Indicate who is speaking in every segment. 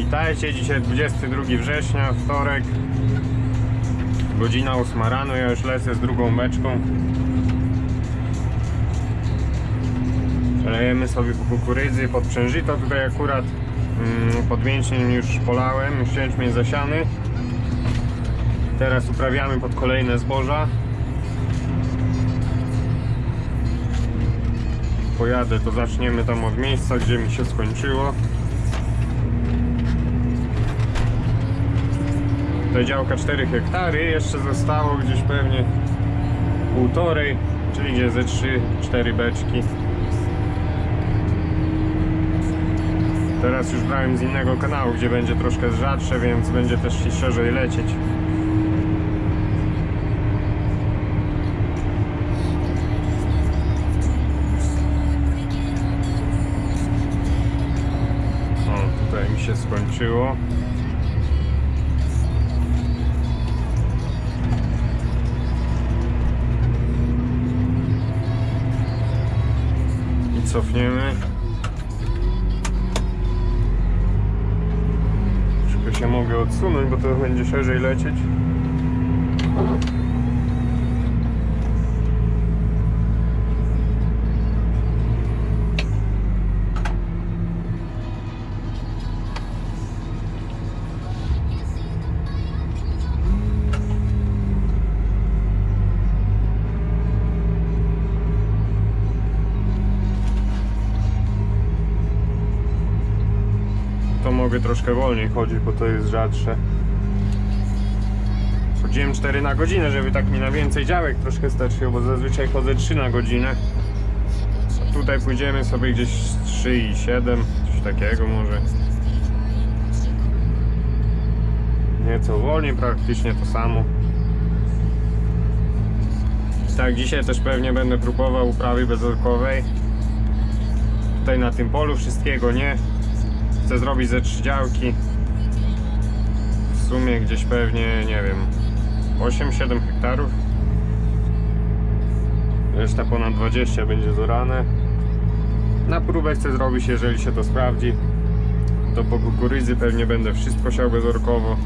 Speaker 1: Witajcie, dzisiaj 22 września, wtorek. Godzina 8 rano, ja już lecę z drugą beczką Lejemy sobie kukurydzy pod przężyto, tutaj akurat. Mm, pod mięśniem już polałem, już jęczmień zasiany Teraz uprawiamy pod kolejne zboża. Pojadę, to zaczniemy tam od miejsca, gdzie mi się skończyło To działka 4 hektary, jeszcze zostało gdzieś pewnie półtorej, czyli gdzie ze 3-4 beczki. Teraz już brałem z innego kanału, gdzie będzie troszkę rzadsze, więc będzie też się szerzej lecieć. O, tutaj mi się skończyło. Się mogę odsunąć, bo to będzie szerzej lecieć. Troszkę wolniej chodzić, bo to jest rzadsze. Chodziłem 4 na godzinę, żeby tak mi na więcej działek troszkę starczyło, bo zazwyczaj chodzę 3 na godzinę. A tutaj pójdziemy sobie gdzieś 3 i 7, coś takiego może. Nieco wolniej, praktycznie to samo. Tak, dzisiaj też pewnie będę próbował uprawy bezorkowej. Tutaj na tym polu wszystkiego nie, chcę zrobić ze trzy działki. W sumie gdzieś pewnie, nie wiem, 8-7 hektarów. Reszta ponad 20 będzie zorane. Na próbę chcę zrobić, jeżeli się to sprawdzi. To po kukurydzy pewnie będę wszystko siał bezorkowo.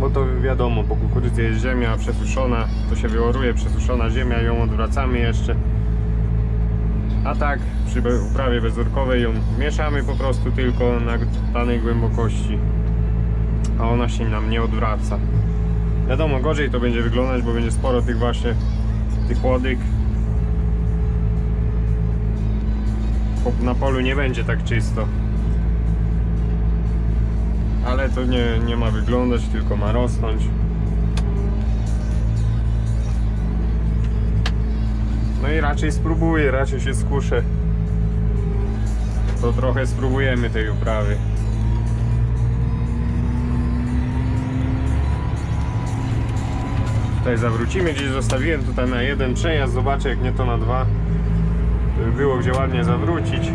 Speaker 1: Bo to wiadomo, po kukurydzy jest ziemia przesuszona, to się wyłoruje przesuszona ziemia, ją odwracamy jeszcze. A tak, przy uprawie bezorkowej ją mieszamy po prostu tylko na danej głębokości, a ona się nam nie odwraca. Wiadomo, gorzej to będzie wyglądać, bo będzie sporo tych właśnie tych łodyg. Na polu nie będzie tak czysto. Ale to nie, nie ma wyglądać, tylko ma rosnąć. No i raczej spróbuję, raczej się skuszę. To trochę spróbujemy tej uprawy. Tutaj zawrócimy, gdzieś zostawiłem tutaj na jeden przejazd, zobaczę jak nie to na dwa. By było gdzie ładnie zawrócić.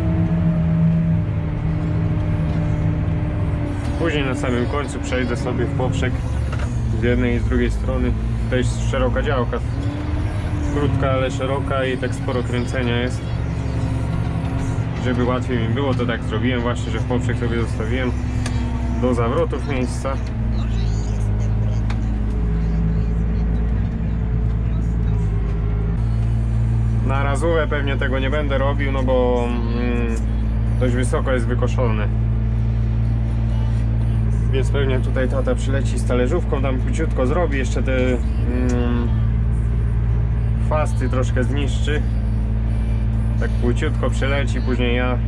Speaker 1: Później na samym końcu przejdę sobie w poprzek z jednej i z drugiej strony. To jest szeroka działka, krótka, ale szeroka i tak sporo kręcenia jest. Żeby łatwiej mi było, to tak zrobiłem właśnie, że w poprzek sobie zostawiłem do zawrotów miejsca. Na razówę pewnie tego nie będę robił, no bo mm, dość wysoko jest wykoszone. Więc pewnie tutaj tata przyleci z talerzówką, tam króciutko zrobi, jeszcze te mm, chwasty troszkę zniszczy. Tak płciutko przeleci, później ja y,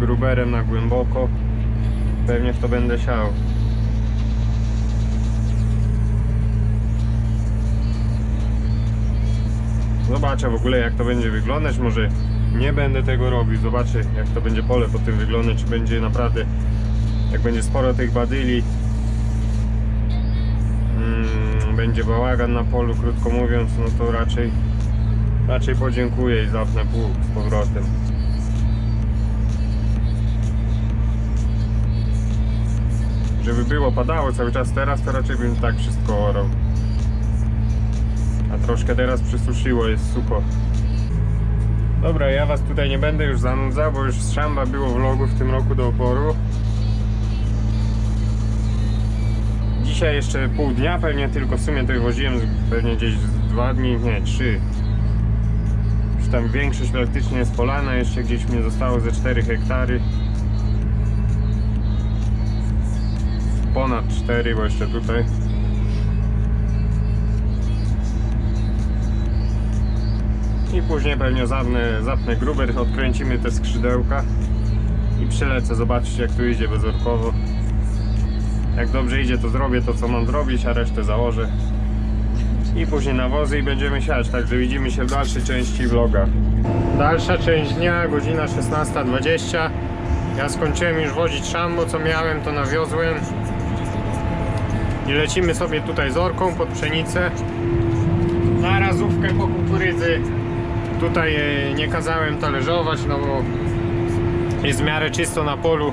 Speaker 1: gruberem na głęboko. Pewnie w to będę siał. Zobaczę w ogóle jak to będzie wyglądać. Może nie będę tego robił. Zobaczę jak to będzie pole po tym wyglądać. Czy będzie naprawdę, jak będzie sporo tych badyli, będzie bałagan na polu, krótko mówiąc, no to raczej raczej podziękuję i zapnę pług z powrotem. Żeby było padało cały czas teraz, to raczej bym tak wszystko orał. A troszkę teraz przysuszyło, jest sucho. Dobra, ja was tutaj nie będę już zanudzał, bo już z szamba było vlogu w tym roku do oporu. Dzisiaj jeszcze pół dnia pewnie, tylko w sumie to woziłem pewnie gdzieś dwa dni, nie, trzy. Już tam większość praktycznie jest polana, jeszcze gdzieś mnie zostało ze 4 hektary. Ponad 4, bo jeszcze tutaj. I później pewnie zapnę, zapnę gruber, odkręcimy te skrzydełka i przylecę zobaczyć jak tu idzie bezorkowo. Jak dobrze idzie to zrobię to co mam zrobić, a resztę założę. I później nawozy i będziemy siać, także widzimy się w dalszej części vloga. Dalsza część dnia, godzina 16.20. Ja skończyłem już wozić szambo, co miałem to nawiozłem. I lecimy sobie tutaj z orką pod pszenicę. Na razówkę po kukurydzy. Tutaj e, nie kazałem talerzować, no bo jest w miarę czysto na polu.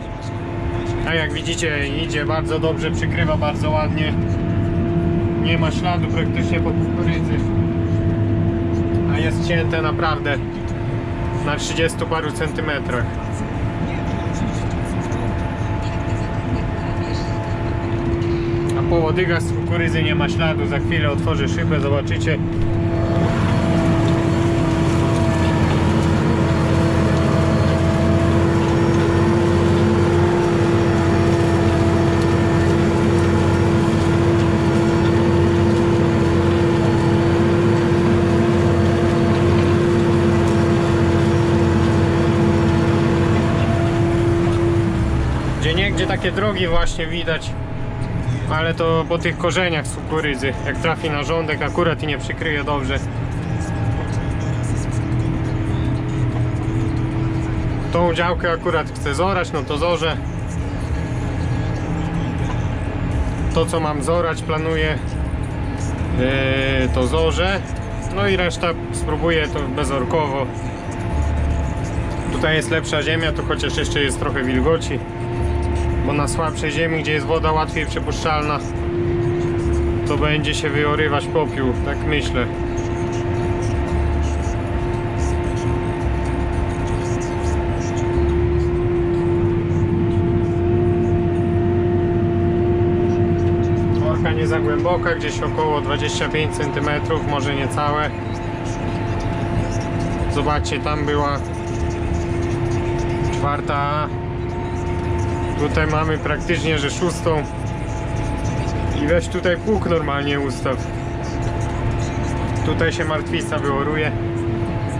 Speaker 1: A jak widzicie idzie bardzo dobrze, przykrywa bardzo ładnie. Nie ma śladu praktycznie po kukurydzy. A jest cięte naprawdę na 30 paru centymetrach. A po łodygach z kukurydzy nie ma śladu. Za chwilę otworzę szybę, zobaczycie. Gdzie niegdzie takie drogi właśnie widać. Ale to po tych korzeniach z kukurydzy. Jak trafi na rządek akurat i nie przykryje dobrze. Tą działkę akurat chcę zorać, no to zorzę. To co mam zorać planuję yy, to zorzę. No i reszta spróbuję to bezorkowo. Tutaj jest lepsza ziemia, tu chociaż jeszcze jest trochę wilgoci bo na słabszej ziemi, gdzie jest woda łatwiej przepuszczalna, to będzie się wyorywać popiół, tak myślę. Orka nie za głęboka, gdzieś około 25 cm, może niecałe. Zobaczcie, tam była czwarta. Tutaj mamy praktycznie, że szóstą. I weź tutaj pług normalnie ustaw. Tutaj się martwica wyłoruje.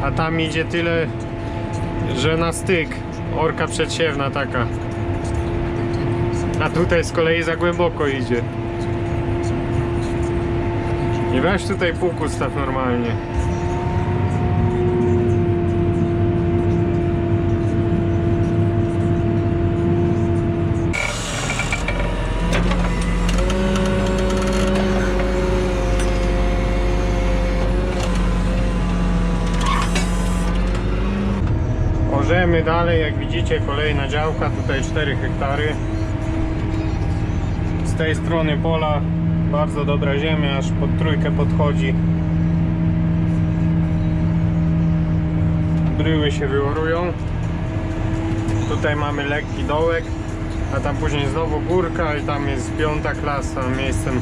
Speaker 1: A tam idzie tyle, że na styk. Orka przedsiewna taka. A tutaj z kolei za głęboko idzie. I weź tutaj pług ustaw normalnie. Orzemy dalej, jak widzicie kolejna działka, tutaj 4 hektary. Z tej strony pola bardzo dobra ziemia, aż pod trójkę podchodzi. Bryły się wyorują. Tutaj mamy lekki dołek, a tam później znowu górka i tam jest piąta klasa miejscem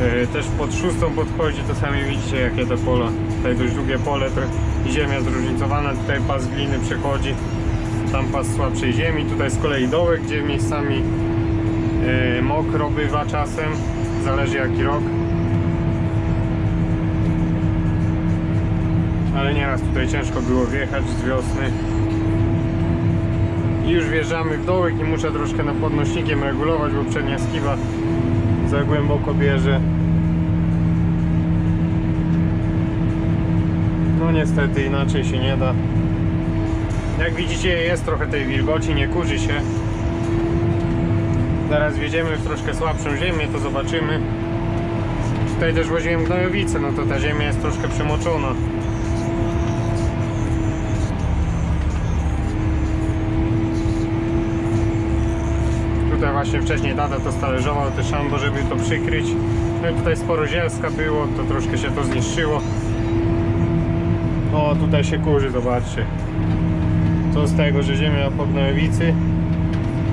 Speaker 1: e, też pod szóstą podchodzi, to sami widzicie jakie to pola. Tutaj dość długie pole, to ziemia zróżnicowana, tutaj pas gliny przechodzi, tam pas słabszej ziemi, tutaj z kolei dołek, gdzie miejscami e, mokro bywa czasem, zależy jaki rok. Ale nieraz tutaj ciężko było wjechać z wiosny. I już wjeżdżamy w dołek i muszę troszkę na podnośnikiem regulować, bo przednia skiwa za głęboko bierze. No niestety inaczej się nie da. Jak widzicie jest trochę tej wilgoci, nie kurzy się. Zaraz wjedziemy w troszkę słabszą ziemię, to zobaczymy. Tutaj też woziłem gnojowice, no to ta ziemia jest troszkę przemoczona. Tutaj właśnie wcześniej tata to stalerzował te szambo, żeby to przykryć. No i tutaj sporo zielska było, to troszkę się to zniszczyło. O, tutaj się kurzy, zobaczcie. Co z tego, że ziemia po gnojowicy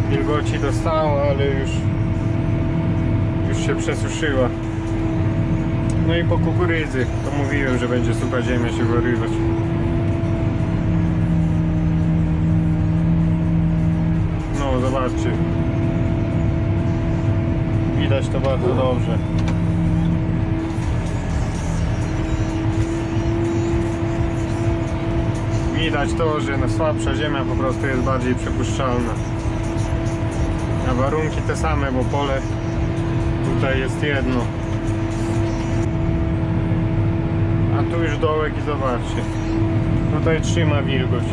Speaker 1: wilgoci dostała, ale już już się przesuszyła. No i po kukurydzy, to mówiłem, że będzie sucha ziemia się wyrywać. No, zobaczcie. Widać to bardzo dobrze. Widać to, że no słabsza ziemia po prostu jest bardziej przepuszczalna. A warunki te same, bo pole tutaj jest jedno. A tu już dołek i zobaczcie. Tutaj trzyma wilgoć.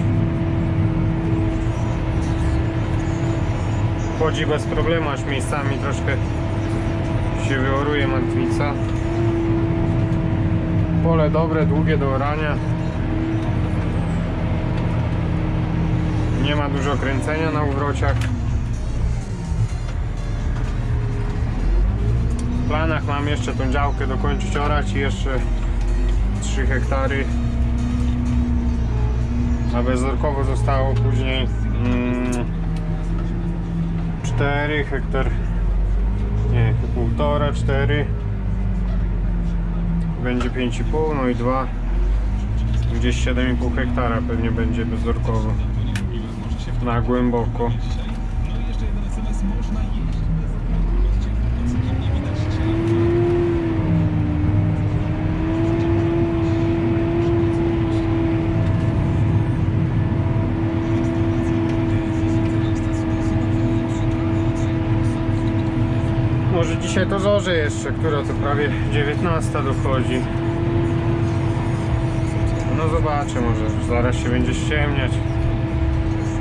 Speaker 1: Chodzi bez problemu, aż miejscami troszkę się wyoruje martwica. Pole dobre, długie do orania. Nie ma dużo kręcenia na uwrociach. W planach mam jeszcze tą działkę dokończyć orać i jeszcze 3 hektary. A bezorkowo zostało później mm, 4 hektar. Nie, półtora, 4. Będzie 5,5, no i 2. Gdzieś 7,5 hektara pewnie będzie bezorkowo. Na głęboko. Może dzisiaj to zorze jeszcze, która to prawie 19 dochodzi. No zobaczę, może zaraz się będzie ściemniać.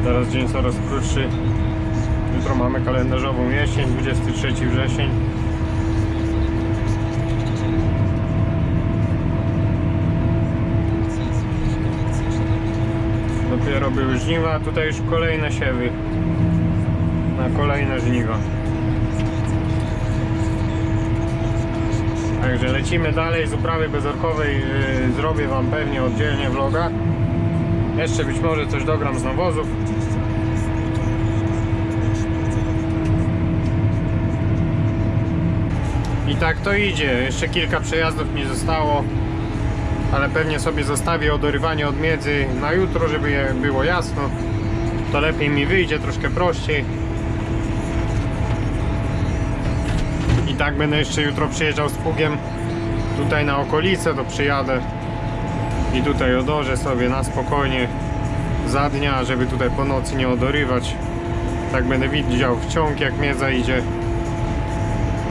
Speaker 1: Teraz dzień coraz krótszy. Jutro mamy kalendarzową jesień, 23 wrzesień. Dopiero były żniwa, a tutaj już kolejne siewy. Na kolejne żniwa. Także lecimy dalej z uprawy bezorkowej. Yy, zrobię Wam pewnie oddzielnie vloga. Jeszcze być może coś dogram z nawozów. I tak to idzie. Jeszcze kilka przejazdów mi zostało. Ale pewnie sobie zostawię odorywanie od miedzy na jutro, żeby było jasno. To lepiej mi wyjdzie, troszkę prościej. I tak będę jeszcze jutro przyjeżdżał z pługiem tutaj na okolice, to przyjadę i tutaj odorzę sobie na spokojnie za dnia, żeby tutaj po nocy nie odorywać. Tak będę widział w ciąg jak miedza idzie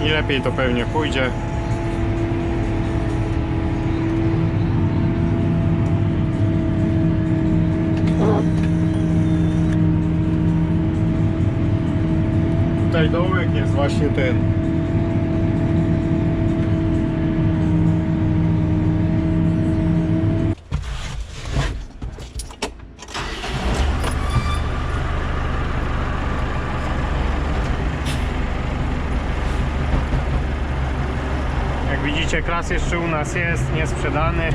Speaker 1: i lepiej to pewnie pójdzie. Tutaj dołek jest właśnie ten. Jak widzicie, klas jeszcze u nas jest, niesprzedany.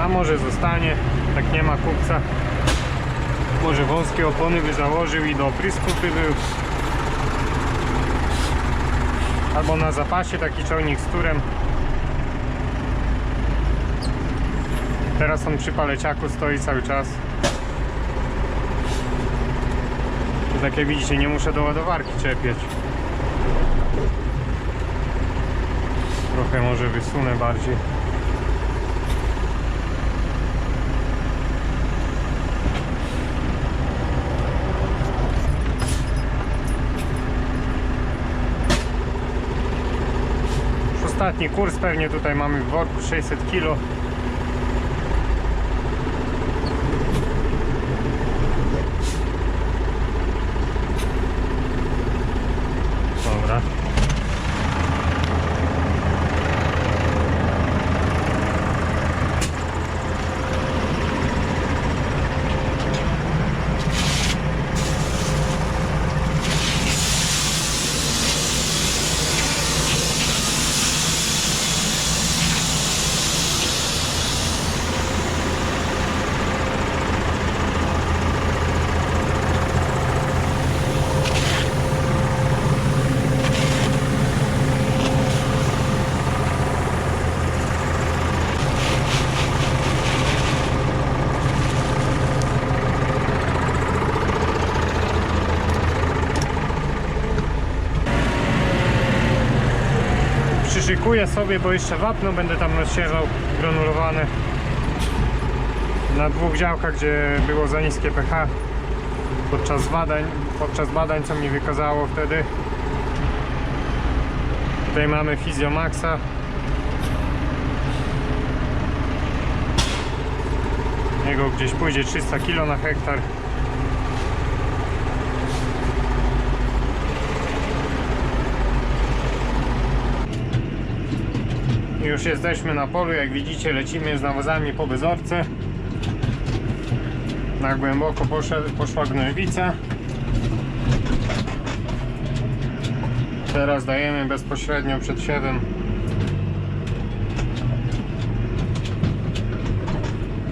Speaker 1: A może zostanie, tak nie ma kupca. Może wąskie opony by założył i do pryskupy był. Albo na zapasie taki ciągnik z turem. Teraz on przy paleciaku stoi cały czas. Tak jak widzicie, nie muszę do ładowarki czepiać. Trochę może wysunę bardziej. Ostatni kurs pewnie tutaj mamy w worku 600 kg. Przyszykuję sobie, bo jeszcze wapno będę tam rozsiewał granulowane na dwóch działkach, gdzie było za niskie pH podczas badań, podczas badań co mi wykazało wtedy. Tutaj mamy Physiomaxa. Jego gdzieś pójdzie 300 kg na hektar. Już jesteśmy na polu, jak widzicie lecimy z nawozami po bezorce. Na głęboko poszła, poszła gnojowica. Teraz dajemy bezpośrednio przed siewem.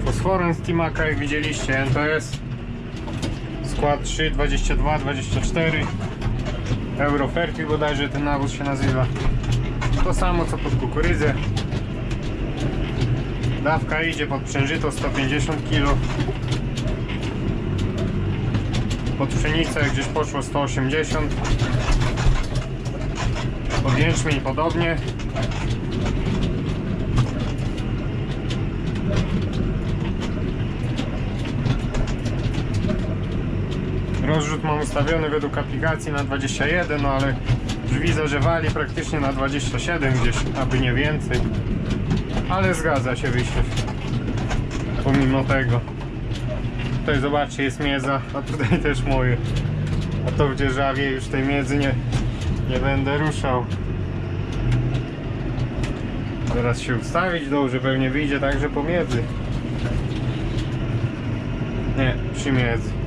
Speaker 1: Fosforem z Timaka, jak widzieliście, NTS skład 3, 22, 24 Eurofertil bodajże ten nawóz się nazywa to samo co pod kukurydzę. Dawka idzie pod przężyto 150 kg pod pszenicę gdzieś poszło 180 pod jęczmień podobnie. Rozrzut mam ustawiony według aplikacji na 21, no ale widzę, że wali praktycznie na 27 gdzieś, aby nie więcej. Ale zgadza się wysiew. Pomimo tego. Tutaj zobaczcie, jest miedza, a tutaj też moje. A to w dzierżawie już tej miedzy nie, nie będę ruszał. Teraz się ustawić dobrze, pewnie wyjdzie także pomiędzy. Nie, przy miedzy.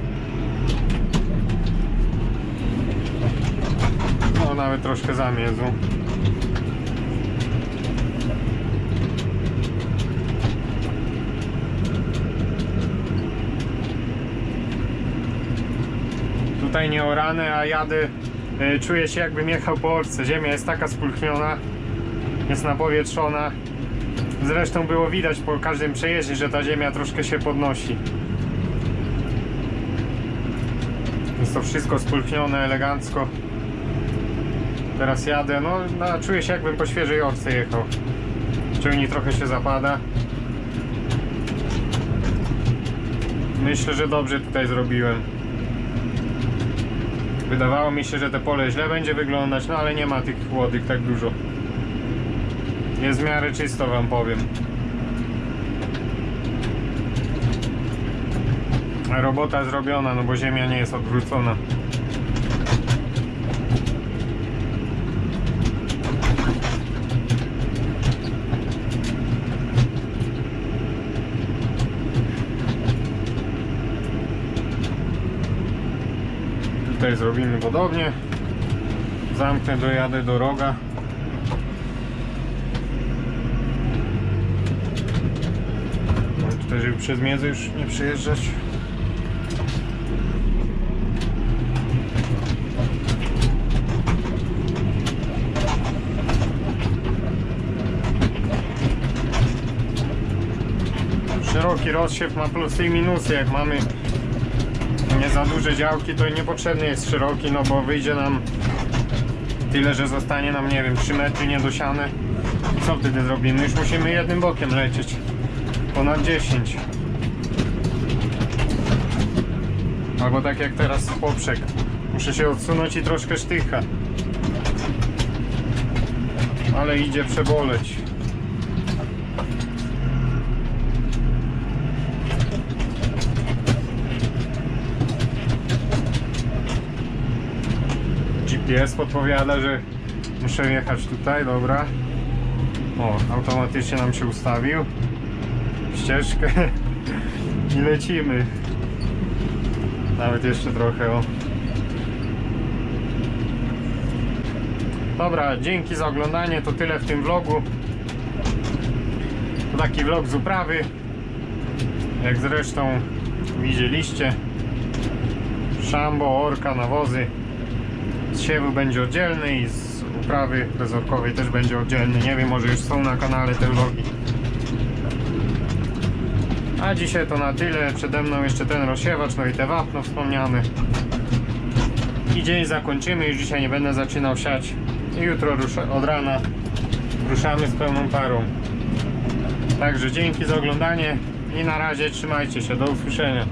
Speaker 1: Nawet troszkę zamiedzą. Tutaj nie orane, a jadę, e, czuję się jakbym jechał po Orce. Ziemia jest taka spulchniona, jest napowietrzona. Zresztą było widać po każdym przejeździe, że ta ziemia troszkę się podnosi. Jest to wszystko spulchnione elegancko. Teraz jadę, no, no czuję się jakbym po świeżej orce jechał. Ciągnik trochę się zapada. Myślę, że dobrze tutaj zrobiłem. Wydawało mi się, że te pole źle będzie wyglądać, no ale nie ma tych chłodych tak dużo. Jest w miarę czysto wam powiem. Robota zrobiona, no bo ziemia nie jest odwrócona. Tutaj zrobimy podobnie. Zamknę, dojadę do roga. Tutaj, żeby przez miedzę już nie przejeżdżać. Szeroki rozsiew ma plusy i minusy. Jak mamy nie za duże działki, to niepotrzebny jest szeroki, no bo wyjdzie nam tyle, że zostanie nam, nie wiem, 3 metry niedosiane. Co wtedy zrobimy? Już musimy jednym bokiem lecieć. Ponad 10. Albo tak jak teraz poprzek. Muszę się odsunąć i troszkę sztycha. Ale idzie przeboleć. GPS podpowiada, że muszę jechać tutaj, dobra. O, automatycznie nam się ustawił. Ścieżkę i lecimy. Nawet jeszcze trochę o. Dobra, dzięki za oglądanie, to tyle w tym vlogu. To taki vlog z uprawy. Jak zresztą widzieliście. Szambo, orka, nawozy. Z siewu będzie oddzielny i z uprawy bezorkowej też będzie oddzielny. Nie wiem, może już są na kanale te vlogi. A dzisiaj to na tyle. Przede mną jeszcze ten rozsiewacz, no i te wapno wspomniane. I dzień zakończymy. Już dzisiaj nie będę zaczynał siać. I jutro ruszę od rana ruszamy z pełną parą. Także dzięki za oglądanie i na razie trzymajcie się, do usłyszenia.